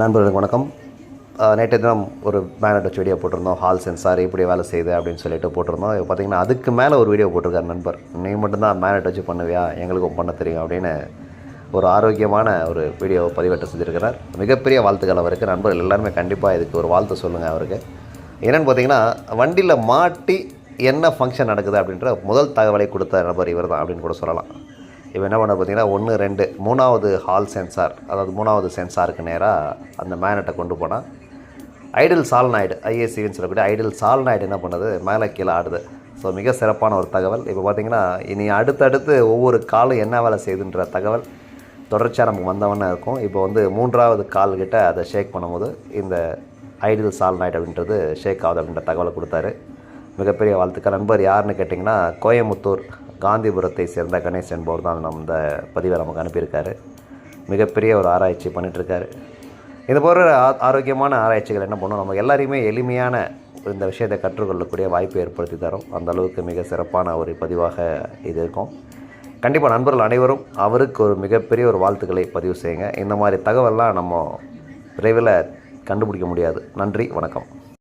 நண்பர்களுக்கு வணக்கம். நேற்று தினம் ஒரு மேனட் வச்சு வீடியோ போட்டிருந்தோம். ஹால் சென்சார் இப்படி வேலை செய்யுது அப்படின்னு சொல்லிட்டு போட்டிருந்தோம். இப்போ பார்த்தீங்கன்னா அதுக்கு மேலே ஒரு வீடியோ போட்டிருக்காரு நண்பர். நீ மட்டும்தான் மேனட் வச்சு பண்ணுவியா? எங்களுக்கும் பண்ண தெரியும் அப்படின்னு ஒரு ஆரோக்கியமான ஒரு வீடியோ பதிவேற்றம் செஞ்சுருக்கிறார். மிகப்பெரிய வாழ்த்துக்கள் அவருக்கு. நண்பர்கள் எல்லாருமே கண்டிப்பாக இதுக்கு ஒரு வாழ்த்து சொல்லுங்கள் அவருக்கு. என்னென்னு பார்த்தீங்கன்னா வண்டியில் மாட்டி என்ன ஃபங்க்ஷன் நடக்குது அப்படின்ற முதல் தகவலை கொடுத்த நபர் இவர் தான் அப்படின்னு கூட சொல்லலாம். இப்போ என்ன பண்ண பார்த்தீங்கன்னா ஒன்று ரெண்டு மூணாவது ஹால் சென்சார் அதாவது மூணாவது சென்சாருக்கு நேராக அந்த மேனட்டை கொண்டு போனால் ஐடில் சால்நாய்டு ஐஏசின்னு சொல்லக்கூடிய ஐடில் சால்நாய்டு என்ன பண்ணுது? மேலே கீழே ஆடுது. ஸோ மிக சிறப்பான ஒரு தகவல். இப்போ பார்த்தீங்கன்னா இனி அடுத்தடுத்து ஒவ்வொரு காலும் என்ன வேலை செய்யுதுன்ற தகவல் தொடர்ச்சியாக நமக்கு வந்தவொன்னே இருக்கும். இப்போ வந்து மூன்றாவது கால்கிட்ட அதை ஷேக் பண்ணும்போது இந்த ஐடில் சால்நாய்டு அப்படின்றது ஷேக் ஆகுது அப்படின்ற தகவலை கொடுத்தாரு. மிகப்பெரிய வாழ்த்துக்கள். நண்பர் யாருன்னு கேட்டிங்கன்னா கோயமுத்தூர் காந்திபுரத்தை சேர்ந்த கணேஷ் என்பவர் தான் நம்ம இந்த பதிவை நமக்கு அனுப்பியிருக்காரு. மிகப்பெரிய ஒரு ஆராய்ச்சி பண்ணிகிட்ருக்காரு இது போன்ற ஆ- ஆரோக்கியமான ஆராய்ச்சிகள் என்ன பண்ணும்? நம்ம எல்லாரையுமே எளிமையான இந்த விஷயத்தை கற்றுக்கொள்ளக்கூடிய வாய்ப்பை ஏற்படுத்தி தரும். அந்த அளவுக்கு மிக சிறப்பான ஒரு பதிவாக இது இருக்கும். கண்டிப்பாக நண்பர்கள் அனைவரும் அவருக்கு ஒரு மிகப்பெரிய ஒரு வாழ்த்துக்களை பதிவு செய்யுங்க. இந்த மாதிரி தகவல்லாம் நம்ம விரைவில் கண்டுபிடிக்க முடியாது. நன்றி வணக்கம்.